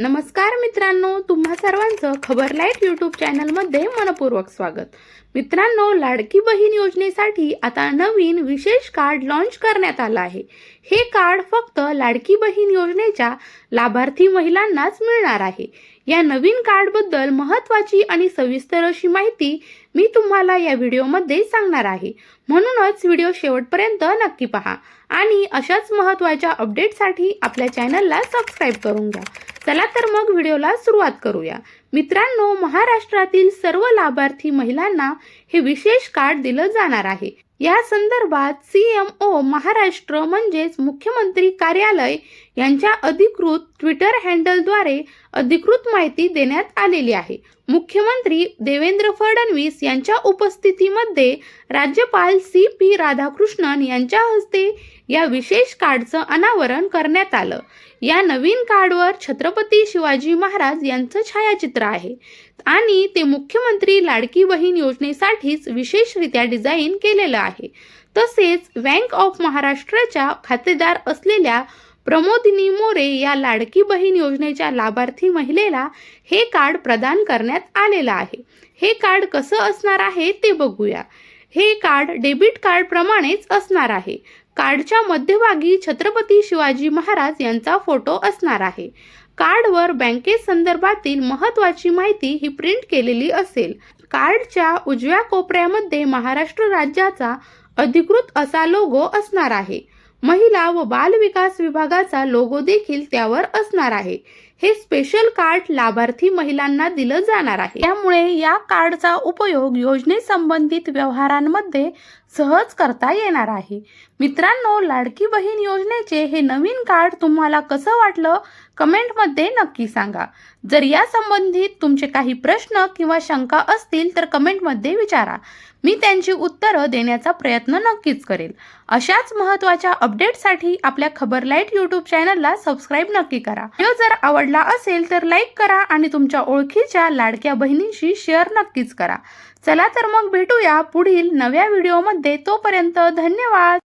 नमस्कार मित्रांनो तुम्हा सर्वांचं खबर लाइट यूट्यूब चॅनलमध्ये मनपूर्वक स्वागत. मित्रांनो लाडकी बहीण योजनेसाठी आता नवीन विशेष कार्ड लॉन्च करण्यात आलं आहे. हे कार्ड फक्त लाडकी बहीण योजनेच्या लाभार्थी महिलांनाच मिळणार आहे. या नवीन कार्डबद्दल महत्त्वाची आणि सविस्तर अशी माहिती मी तुम्हाला या व्हिडिओमध्ये सांगणार आहे. म्हणूनच व्हिडिओ शेवटपर्यंत नक्की पहा आणि अशाच महत्त्वाच्या अपडेटसाठी आपल्या चॅनलला सबस्क्राईब करून घ्या. चला तर मग व्हिडिओला सुरुवात करूया. मित्रांनो महाराष्ट्रातील सर्व लाभार्थी महिलांना हे विशेष कार्ड दिलं जाणार आहे. या संदर्भात सी एम ओ महाराष्ट्र म्हणजेच मुख्यमंत्री कार्यालय यांच्या अधिकृत ट्विटर हँडलद्वारे अधिकृत माहिती देण्यात आलेली आहे. मुख्यमंत्री देवेंद्र फडणवीस यांच्या उपस्थितीमध्ये राज्यपाल सी पी राधाकृष्णन यांच्या हस्ते या विशेष कार्डचं अनावरण करण्यात आलं. या नवीन कार्डवर छत्रपती शिवाजी महाराज यांचं छायाचित्र आहे. आणि ते मुख्यमंत्री लाडकी बहीण योजनेसाठीच विशेषरित्या डिझाईन केलेलं आहे. तसेच बँक ऑफ महाराष्ट्राच्या खातेदार असलेल्या प्रमोदिनी मोरे या लाडकी बहीण योजनेच्या लाभार्थी महिलेला हे कार्ड प्रदान करण्यात आलेलं आहे. हे कार्ड कसं असणार आहे ते बघूया. हे कार्ड डेबिट कार्ड प्रमाणेच असणार आहे. कार्डच्या मध्यभागी छत्रपती शिवाजी महाराज यांचा फोटो असणार आहे. कार्डवर बँकेसंदर्भातील महत्त्वाची माहिती ही प्रिंट केलेली असेल. कार्डच्या उजव्या कोपऱ्यामध्ये महाराष्ट्र राज्याचा अधिकृत असा लोगो असणार आहे. महिला व बाल विकास विभागाचा लोगो देखील त्यावर असणार आहे. हे स्पेशल कार्ड लाभार्थी महिलांना दिलं जाणार आहे. त्यामुळे या कार्डचा उपयोग योजनेसंबंधित व्यवहारांमध्ये सहज करता येणार आहे. मित्रांनो लाडकी बहीण योजनेचे हे नवीन कार्ड तुम्हाला कसं वाटलं? कमेंटमध्ये नक्की सांगा. जर या संबंधित तुमचे काही प्रश्न किंवा शंका असतील तर कमेंटमध्ये विचारा. मी त्यांची उत्तरं देण्याचा प्रयत्न नक्कीच करेल. अशाच महत्त्वाच्या अपडेटसाठी आपल्या खबर लाइट यूट्यूब चॅनलला सबस्क्राईब नक्की करा. जर जर आवडला असेल तर लाईक करा आणि तुमच्या ओळखीच्या लाडक्या बहिणींशी शेअर नक्कीच करा. चला तर मग भेटूया पुढील नव्या व्हिडिओमध्ये तोपर्यंत धन्यवाद.